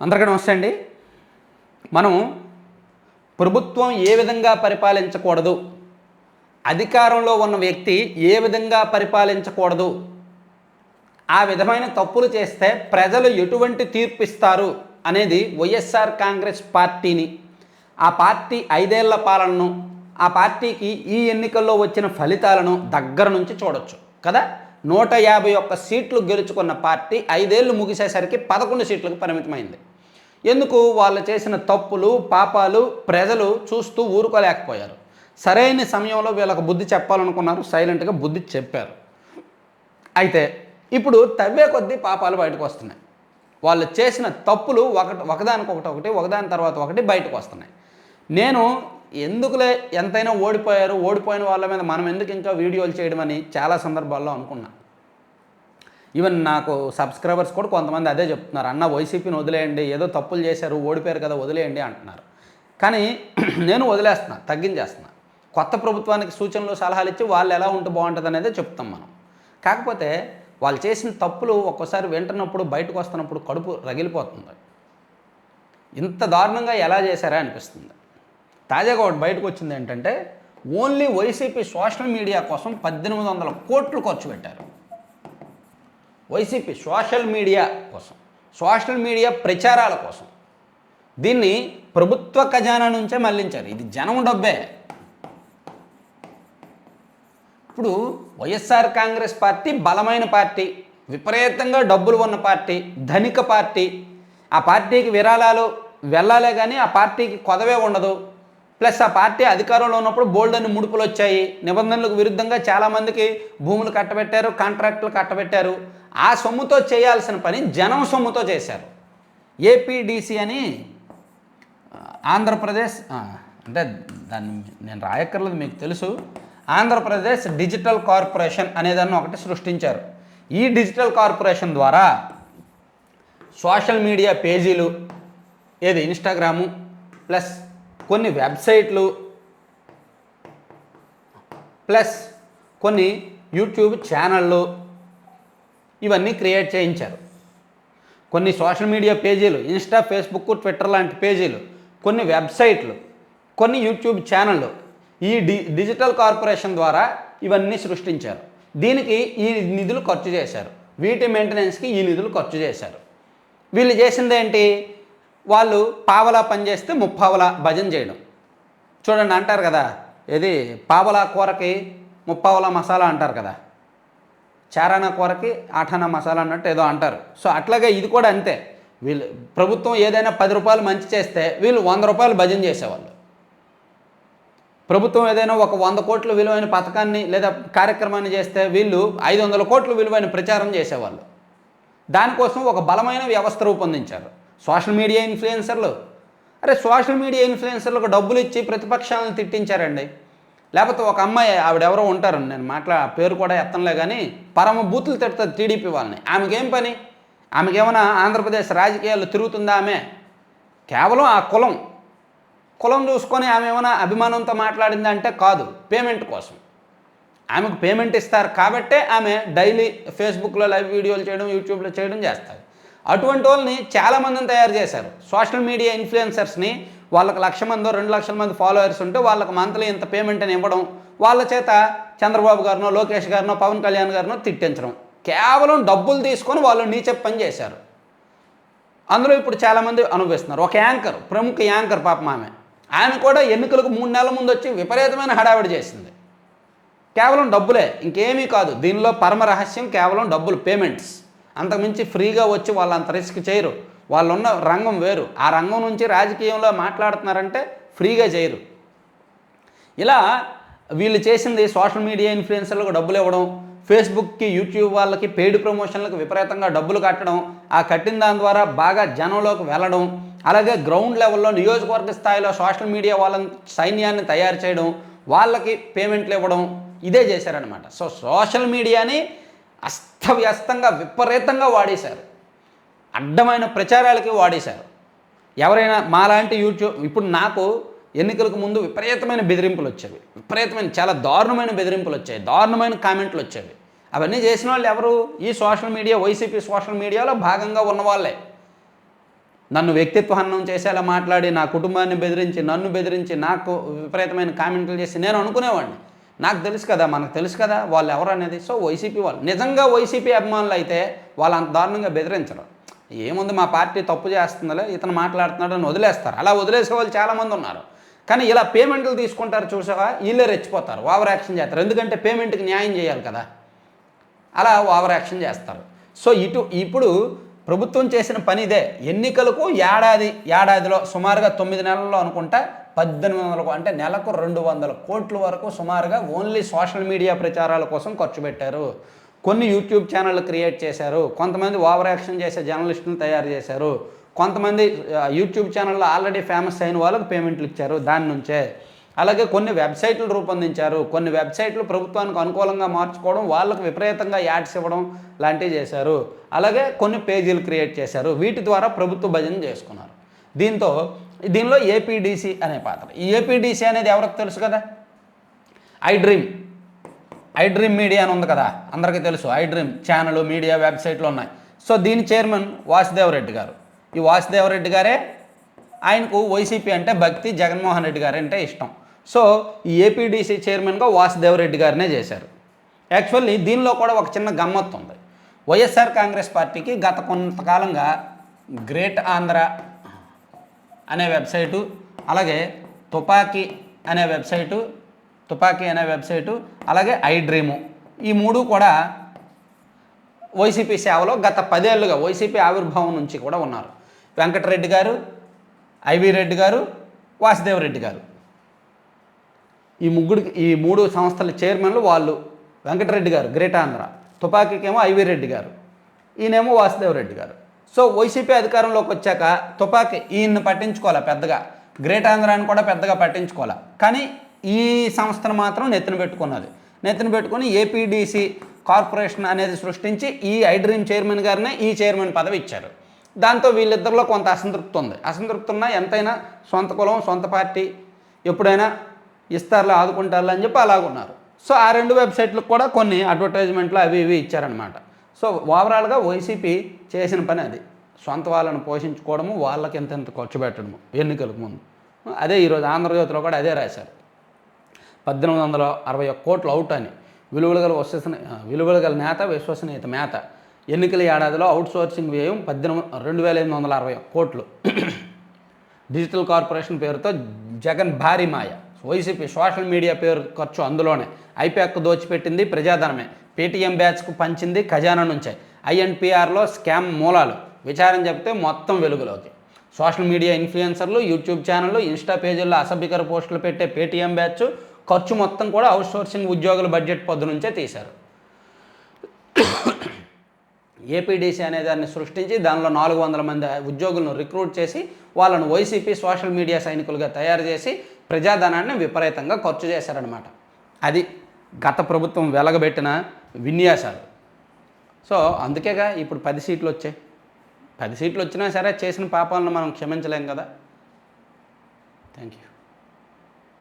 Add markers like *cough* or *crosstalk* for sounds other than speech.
అందరికీ నమస్తే అండి. మనం ప్రభుత్వం ఏ విధంగా పరిపాలించకూడదు? అధికారంలో ఉన్న వ్యక్తి ఏ విధంగా పరిపాలించకూడదు? ఆ విధమైన తప్పులు చేస్తే ప్రజలు ఎటువంటి తీర్పు ఇస్తారు అనేది వైఎస్ఆర్ కాంగ్రెస్ పార్టీని. ఆ పార్టీ ఐదేళ్ళ పాలనను ఆ పార్టీకి ఈ ఎన్నికల్లో వచ్చిన ఫలితాలను దగ్గర నుంచి చూడొచ్చు కదా? నూట యాభై ఒక్క సీట్లు గెలుచుకున్న పార్టీ ఐదేళ్ళు ముగిసేసరికి పదకొండు సీట్లకు పరిమితమైంది. ఎందుకు? వాళ్ళు చేసిన తప్పులు పాపాలు ప్రజలు చూస్తూ ఊరుకోలేకపోయారు. సరైన సమయంలో వీళ్ళకి బుద్ధి చెప్పాలనుకున్నారు సైలెంట్గా బుద్ధి చెప్పారు. అయితే ఇప్పుడు తవ్వే కొద్దీ పాపాలు బయటకు వస్తున్నాయి. వాళ్ళు చేసిన తప్పులు ఒకటి ఒకదానికొకటి ఒకటి ఒకదాని తర్వాత ఒకటి బయటకు వస్తున్నాయి. నేను ఎందుకులే ఎంతైనా ఓడిపోయారు ఓడిపోయిన వాళ్ళ మీద మనం ఎందుకు ఇంకా వీడియోలు చేయడం అని చాలా సందర్భాల్లో అనుకున్నా. ఈవెన్ నాకు సబ్స్క్రైబర్స్ కూడా కొంతమంది అదే చెప్తున్నారు. అన్న వైసీపీని వదిలేయండి ఏదో తప్పులు చేశారు ఓడిపోయారు కదా వదిలేయండి అంటున్నారు. కానీ *clears throat* నేను వదిలేస్తున్నా తగ్గించేస్తున్నా. కొత్త ప్రభుత్వానికి సూచనలు సలహాలు ఇచ్చి వాళ్ళు ఎలా ఉంటే బాగుంటుంది అనేది చెప్తాం మనం. కాకపోతే వాళ్ళు చేసిన తప్పులు ఒక్కోసారి వింటున్నప్పుడు బయటకు వస్తున్నప్పుడు కడుపు రగిలిపోతుంది. ఇంత దారుణంగా ఎలా చేశారా అనిపిస్తుంది. తాజాగా ఒకటి బయటకు వచ్చింది ఏంటంటే ఓన్లీ వైసీపీ సోషల్ మీడియా కోసం పద్దెనిమిది వందల కోట్లు ఖర్చు పెట్టారు. వైసీపీ సోషల్ మీడియా కోసం సోషల్ మీడియా ప్రచారాల కోసం. దీన్ని ప్రభుత్వ ఖజానా నుంచే మళ్ళించారు. ఇది జనం డబ్బే. ఇప్పుడు వైఎస్ఆర్ కాంగ్రెస్ పార్టీ బలమైన పార్టీ విపరీతంగా డబ్బులు ఉన్న పార్టీ ధనిక పార్టీ. ఆ పార్టీకి విరాళాలు వెళ్ళాలే కానీ ఆ పార్టీకి కొదవే ఉండదు. ప్లస్ ఆ పార్టీ అధికారంలో ఉన్నప్పుడు బోల్డ్ అని ముడుపులు వచ్చాయి నిబంధనలకు విరుద్ధంగా చాలామందికి భూములు కట్టబెట్టారు కాంట్రాక్టులు కట్టబెట్టారు. ఆ ఆ సొమ్ముతో చేయాల్సిన పని జనం సొమ్ముతో చేశారు. ఏపీడీసీ అని ఆంధ్రప్రదేశ్ అంటే దాన్ని నేను రాయక్కర్లేదు మీకు తెలుసు. ఆంధ్రప్రదేశ్ డిజిటల్ కార్పొరేషన్ అనేదాన్ని ఒకటి సృష్టించారు. ఈ డిజిటల్ కార్పొరేషన్ ద్వారా సోషల్ మీడియా పేజీలు ఏది ఇన్స్టాగ్రాము ప్లస్ కొన్ని వెబ్సైట్లు ప్లస్ కొన్ని యూట్యూబ్ ఛానళ్ళు ఇవన్నీ క్రియేట్ చేయించారు. కొన్ని సోషల్ మీడియా పేజీలు ఇన్స్టా ఫేస్బుక్ ట్విట్టర్ లాంటి పేజీలు కొన్ని వెబ్సైట్లు కొన్ని యూట్యూబ్ ఛానళ్ళు ఈ డి డిజిటల్ కార్పొరేషన్ ద్వారా ఇవన్నీ సృష్టించారు. దీనికి ఈ నిధులు ఖర్చు చేశారు. వీటి మెయింటెనెన్స్కి ఈ నిధులు ఖర్చు చేశారు. వీళ్ళు చేసింది ఏంటి? వాళ్ళు పావలా పనిచేస్తే ముప్పావలా భజన చేయడం. చూడండి అంటారు కదా ఇది పావలా కూరకి ముప్పావలా మసాలా అంటారు కదా. చారానా కూరకి ఆఠానా మసాలా అన్నట్టు ఏదో అంటారు. సో అట్లాగే ఇది కూడా అంతే. వీళ్ళు ప్రభుత్వం ఏదైనా పది రూపాయలు మంచి చేస్తే వీళ్ళు వంద రూపాయలు భజన చేసేవాళ్ళు. ప్రభుత్వం ఏదైనా ఒక వంద కోట్ల విలువైన పథకాన్ని లేదా కార్యక్రమాన్ని చేస్తే వీళ్ళు ఐదు వందల కోట్ల విలువైన ప్రచారం చేసేవాళ్ళు. దానికోసం ఒక బలమైన వ్యవస్థ రూపొందించారు. సోషల్ మీడియా ఇన్ఫ్లుయెన్సర్లు. అరే సోషల్ మీడియా ఇన్ఫ్లుయెన్సర్లకు డబ్బులు ఇచ్చి ప్రతిపక్షాలను తిట్టించారండి. లేకపోతే ఒక అమ్మాయి ఆవిడెవరో ఉంటారు. నేను మాట్లా పేరు కూడా ఎత్తనులే కానీ పరమ బూతులు తిడుతుంది టీడీపీ వాళ్ళని. ఆమెకేం పని? ఆమెకేమైనా ఆంధ్రప్రదేశ్ రాజకీయాల్లో తిరుగుతుందా ఆమె? కేవలం ఆ కులం. కులం చూసుకొని ఆమె ఏమైనా అభిమానంతో మాట్లాడిందంటే కాదు పేమెంట్ కోసం. ఆమెకు పేమెంట్ ఇస్తారు కాబట్టే ఆమె డైలీ ఫేస్బుక్లో లైవ్ వీడియోలు చేయడం యూట్యూబ్లో చేయడం చేస్తారు. అటువంటి వాళ్ళని చాలామందిని తయారు చేశారు. సోషల్ మీడియా ఇన్ఫ్లుయెన్సర్స్ని వాళ్ళకి లక్ష మందో రెండు లక్షల మంది ఫాలోవర్స్ ఉంటే వాళ్ళకి మంత్లీ ఇంత పేమెంట్ అని ఇవ్వడం వాళ్ళ చేత చంద్రబాబు గారినో లోకేష్ గారినో పవన్ కళ్యాణ్ గారినో తిట్టించడం. కేవలం డబ్బులు తీసుకొని వాళ్ళు నీచే పని చేశారు. అందులో ఇప్పుడు చాలామంది అనుభవిస్తున్నారు. ఒక యాంకర్ ప్రముఖ యాంకర్ పాపం ఆమె. ఆయన కూడా ఎన్నికలకు మూడు నెలల ముందు వచ్చి విపరీతమైన హడావిడి చేసింది. కేవలం డబ్బులే ఇంకేమీ కాదు. దీనిలో పరమ రహస్యం కేవలం డబ్బులు పేమెంట్స్ అంతకుమించి ఫ్రీగా వచ్చి వాళ్ళు అంత రిస్క్ చేయరు. వాళ్ళున్న రంగం వేరు. ఆ రంగం నుంచి రాజకీయంలో మాట్లాడుతున్నారంటే ఫ్రీగా చేయరు. ఇలా వీళ్ళు చేసింది సోషల్ మీడియా ఇన్ఫ్లుయెన్సర్లకు డబ్బులు ఇవ్వడం ఫేస్బుక్కి యూట్యూబ్ వాళ్ళకి పెయిడ్ ప్రమోషన్లకు విపరీతంగా డబ్బులు కట్టడం ఆ కట్టిన దాని ద్వారా బాగా జనంలోకి వెళ్ళడం అలాగే గ్రౌండ్ లెవెల్లో నియోజకవర్గ స్థాయిలో సోషల్ మీడియా వాళ్ళ సైన్యాన్ని తయారు చేయడం వాళ్ళకి పేమెంట్లు ఇవ్వడం ఇదే చేశారనమాట సో సోషల్ మీడియాని అస్తవ్యస్తంగా విపరీతంగా వాడేశారు. అడ్డమైన ప్రచారాలకి వాడేశారు. ఎవరైనా మాలాంటి యూట్యూబ్ ఇప్పుడు నాకు ఎన్నికలకు ముందు విపరీతమైన బెదిరింపులు వచ్చేవి. విపరీతమైన చాలా దారుణమైన బెదిరింపులు వచ్చాయి. దారుణమైన కామెంట్లు వచ్చేవి. అవన్నీ చేసిన వాళ్ళు ఎవరు? ఈ సోషల్ మీడియా వైసీపీ సోషల్ మీడియాలో భాగంగా ఉన్నవాళ్ళే నన్ను వ్యక్తిత్వ హనం చేసేలా మాట్లాడి నా కుటుంబాన్ని బెదిరించి నన్ను బెదిరించి నాకు విపరీతమైన కామెంట్లు చేసి నేను అనుకునేవాడిని. నాకు తెలుసు కదా మనకు తెలుసు కదా వాళ్ళు ఎవరు అనేది. సో వైసీపీ వాళ్ళు. నిజంగా వైసీపీ అభిమానులు అయితే వాళ్ళు అంత దారుణంగా బెదిరించరు. ఏముంది మా పార్టీ తప్పు చేస్తుందిలే ఇతను మాట్లాడుతున్నాడు అని వదిలేస్తారు. అలా వదిలేసే వాళ్ళు చాలామంది ఉన్నారు. కానీ ఇలా పేమెంట్లు తీసుకుంటారు చూసావా? వీళ్ళే రెచ్చిపోతారు ఓవర్ యాక్షన్ చేస్తారు. ఎందుకంటే పేమెంట్కి న్యాయం చేయాలి కదా. అలా ఓవర్ యాక్షన్ చేస్తారు. సో ఇటు ఇప్పుడు ప్రభుత్వం చేసిన పని ఇదే. ఎన్నికలకు ఏడాది ఏడాదిలో సుమారుగా తొమ్మిది నెలల్లో అనుకుంటా పద్దెనిమిది వందలకు అంటే నెలకు రెండు వందల కోట్ల వరకు సుమారుగా ఓన్లీ సోషల్ మీడియా ప్రచారాల కోసం ఖర్చు పెట్టారు. కొన్ని యూట్యూబ్ ఛానళ్ళు క్రియేట్ చేశారు. కొంతమంది ఓవర్ యాక్షన్ చేసే జర్నలిస్టులు తయారు చేశారు. కొంతమంది యూట్యూబ్ ఛానల్లో ఆల్రెడీ ఫేమస్ అయిన వాళ్ళకి పేమెంట్లు ఇచ్చారు దాని నుంచే. అలాగే కొన్ని వెబ్సైట్లు రూపొందించారు. కొన్ని వెబ్సైట్లు ప్రభుత్వానికి అనుకూలంగా మార్చుకోవడం వాళ్ళకు విపరీతంగా యాడ్స్ ఇవ్వడం లాంటివి చేశారు. అలాగే కొన్ని పేజీలు క్రియేట్ చేశారు. వీటి ద్వారా ప్రభుత్వ భజన చేసుకున్నారు. దీంతో దీనిలో ఏపీడీసీ అనే పాత్ర. ఈ ఏపీడీసీ అనేది ఎవరికి తెలుసు కదా? I dream I dream media అని ఉంది కదా అందరికీ తెలుసు. ఐ డ్రీమ్ ఛానల్ మీడియా వెబ్సైట్లు ఉన్నాయి. సో దీని చైర్మన్ వాసుదేవరెడ్డి గారు. ఈ వాసుదేవరెడ్డి గారే ఆయనకు వైసీపీ అంటే భక్తి జగన్మోహన్ రెడ్డి గారు అంటే ఇష్టం. సో ఈ ఏపీడీసీ చైర్మన్గా వాసుదేవరెడ్డి గారినే చేశారు. యాక్చువల్లీ దీనిలో కూడా ఒక చిన్న గమ్మత్తు ఉంది. వైఎస్ఆర్ కాంగ్రెస్ పార్టీకి గత కొంతకాలంగా గ్రేట్ ఆంధ్ర అనే వెబ్సైటు అలాగే తుపాకీ అనే వెబ్సైటు తుపాకీ అనే వెబ్సైటు అలాగే ఐ డ్రీము ఈ మూడు కూడా వైసీపీ సేవలో గత పదేళ్ళుగా వైసీపీ ఆవిర్భావం నుంచి కూడా ఉన్నారు. వెంకటరెడ్డి గారు ఐవి రెడ్డి గారు వాసుదేవ్ రెడ్డి గారు. ఈ ముగ్గురికి ఈ మూడు సంస్థల చైర్మన్లు వాళ్ళు. వెంకటరెడ్డి గారు గ్రేట్ ఆంధ్ర. తుపాకీకేమో ఐవి రెడ్డి గారు. ఈయనేమో వాసుదేవ్ రెడ్డి గారు. సో వైసీపీ అధికారంలోకి వచ్చాక తుపాకీ ఈయన్ని పట్టించుకోవాలా పెద్దగా? గ్రేట్ ఆంధ్రాని కూడా పెద్దగా పట్టించుకోవాలా? కానీ ఈ సంస్థను మాత్రం నెత్తిన పెట్టుకున్నది. నెత్తిన పెట్టుకుని ఏపీడీసీ కార్పొరేషన్ అనేది సృష్టించి ఈ ఐడ్రీమ్ చైర్మన్ గారినే ఈ చైర్మన్ పదవి ఇచ్చారు. దాంతో వీళ్ళిద్దరిలో కొంత అసంతృప్తి ఉంది. అసంతృప్తి ఉన్నా ఎంతైనా సొంత కులం సొంత పార్టీ ఎప్పుడైనా ఇస్తారులో ఆదుకుంటారులే అని చెప్పి అలాగున్నారు. సో ఆ రెండు వెబ్సైట్లకు కూడా కొన్ని అడ్వర్టైజ్మెంట్లు అవి ఇవి ఇచ్చారనమాట సో ఓవరాల్గా వైసీపీ చేసిన పని అది. సొంత వాళ్ళని పోషించుకోవడము వాళ్ళకి ఎంత ఎంత ఖర్చు పెట్టడము ఎన్నికలకు ముందు. అదే ఈరోజు ఆంధ్రజ్యోతిలో కూడా అదే రాశారు. పద్దెనిమిది వందల అరవై ఒక్క కోట్లు అవుట్ అని. విలువలు గల విశ్వసనీయ విలువలు గల నేత విశ్వసనీయత మేత. ఎన్నికల ఏడాదిలో అవుట్ సోర్సింగ్ వ్యయం పద్దెనిమిది రెండు వేల ఎనిమిది వందల అరవై ఒక్క కోట్లు. డిజిటల్ కార్పొరేషన్ పేరుతో జగన్ భారీ మాయ. వైసీపీ సోషల్ మీడియా పేరు ఖర్చు అందులోనే. ఐపాక్ దోచిపెట్టింది ప్రజాధనమే. పేటీఎం బ్యాచ్కు పంచింది ఖజానా నుంచే. ఐఎన్పిఆర్లో స్కామ్ మూలాలు. విచారం చెప్తే మొత్తం వెలుగులోకి. సోషల్ మీడియా ఇన్ఫ్లుయెన్సర్లు యూట్యూబ్ ఛానళ్ళు ఇన్స్టా పేజీల్లో అసభ్యకర పోస్టులు పెట్టే పేటీఎం బ్యాచ్ ఖర్చు మొత్తం కూడా అవుట్ సోర్సింగ్ ఉద్యోగుల బడ్జెట్ పొద్దు నుంచే తీశారు. ఏపీడీసీ అనే దాన్ని సృష్టించి దానిలో నాలుగు వందల మంది ఉద్యోగులను రిక్రూట్ చేసి వాళ్ళను వైసీపీ సోషల్ మీడియా సైనికులుగా తయారు చేసి ప్రజాధనాన్ని విపరీతంగా ఖర్చు చేశారనమాట అది గత ప్రభుత్వం వెలగబెట్టిన విన్యాసాలు. సో అందుకేగా ఇప్పుడు పది సీట్లు వచ్చాయి. పది సీట్లు వచ్చినా సరే చేసిన పాపాలను మనం క్షమించలేం కదా. Thank you